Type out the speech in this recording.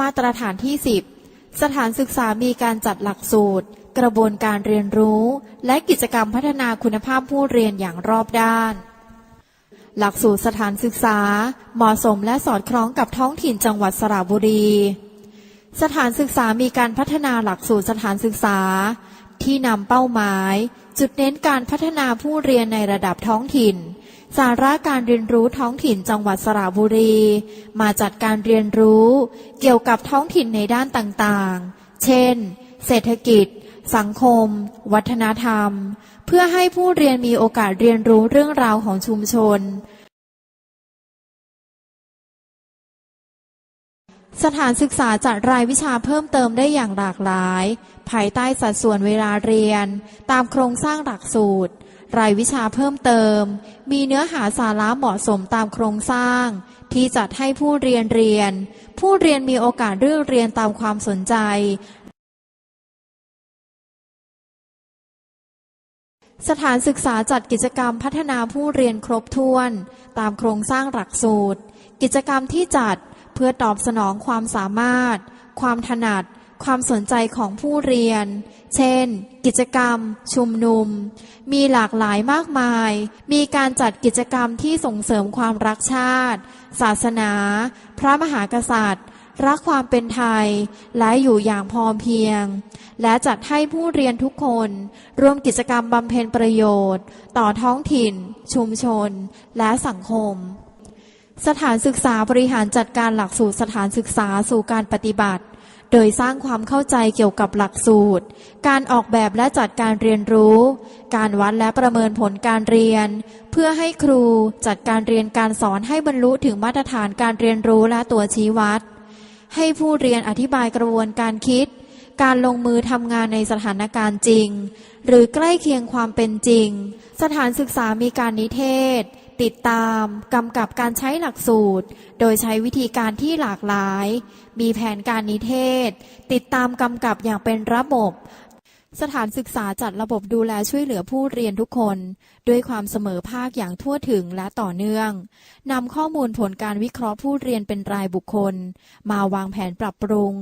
มาตรฐานที่ 10 สถานศึกษามีการจัดหลักสูตร กระบวนการเรียนรู้ และกิจกรรมพัฒนาคุณภาพผู้เรียนอย่างรอบด้าน หลักสูตรสถานศึกษา เหมาะสมและสอดคล้องกับท้องถิ่นจังหวัดสระบุรี สถานศึกษามีการพัฒนาหลักสูตรสถานศึกษา ที่นำเป้าหมาย จุดเน้นการพัฒนาผู้เรียนในระดับท้องถิ่น สาระการเรียนรู้ท้องถิ่นจังหวัดสระบุรี มาจัดการเรียนรู้ เกี่ยวกับท้องถิ่นในด้านต่างๆ เช่น เศรษฐกิจ สังคม วัฒนธรรม เพื่อให้ผู้เรียนมีโอกาสเรียนรู้เรื่องราวของชุมชน สถานศึกษาจัดรายวิชาเพิ่มเติมได้อย่างหลากหลาย ภายใต้สัดส่วนเวลาเรียน ตามโครงสร้างหลักสูตร รายวิชาเพิ่มเติม มีเนื้อหาสาระเหมาะสมตามโครงสร้าง ที่จัดให้ผู้เรียนเรียน ผู้เรียนมีโอกาสเลือกเรียนตามความสนใจ สถานศึกษาจัดกิจกรรมพัฒนาผู้เรียนครบถ้วน ตามโครงสร้างหลักสูตร กิจกรรมที่จัดเพื่อตอบสนองความสามารถ ความถนัด ความสนใจของผู้เรียน เช่น กิจกรรม ชุมนุม มีหลากหลายมากมาย มีการจัดกิจกรรมที่ส่งเสริมความรักชาติ ศาสนา พระมหากษัตริย์ รักความเป็นไทย และอยู่อย่างพอเพียง และจัดให้ผู้เรียนทุกคน ร่วมกิจกรรมบำเพ็ญประโยชน์ ต่อท้องถิ่น ชุมชน และสังคมสถานศึกษาบริหารจัดการหลักสูตรสถานศึกษาสู่การปฏิบัติ โดยสร้างความเข้าใจเกี่ยวกับหลักสูตร การออกแบบและจัดการเรียนรู้ การวัดและประเมินผลการเรียน เพื่อให้ครูจัดการเรียนการสอนให้บรรลุถึงมาตรฐานการเรียนรู้และตัวชี้วัด ให้ผู้เรียนอธิบายกระบวนการคิด การลงมือทำงานในสถานการณ์จริง หรือใกล้เคียงความเป็นจริง สถานศึกษามีการนิเทศ ติดตามกำกับการใช้หลักสูตร โดยใช้วิธีการที่หลากหลาย มีแผนการนิเทศ ติดตามกำกับอย่างเป็นระบบ สถานศึกษาจัดระบบดูแลช่วยเหลือผู้เรียนทุกคน ด้วยความเสมอภาคอย่างทั่วถึงและต่อเนื่องนำข้อมูลผลการวิเคราะห์ผู้เรียนเป็นรายบุคคล มาวางแผนปรับปรุง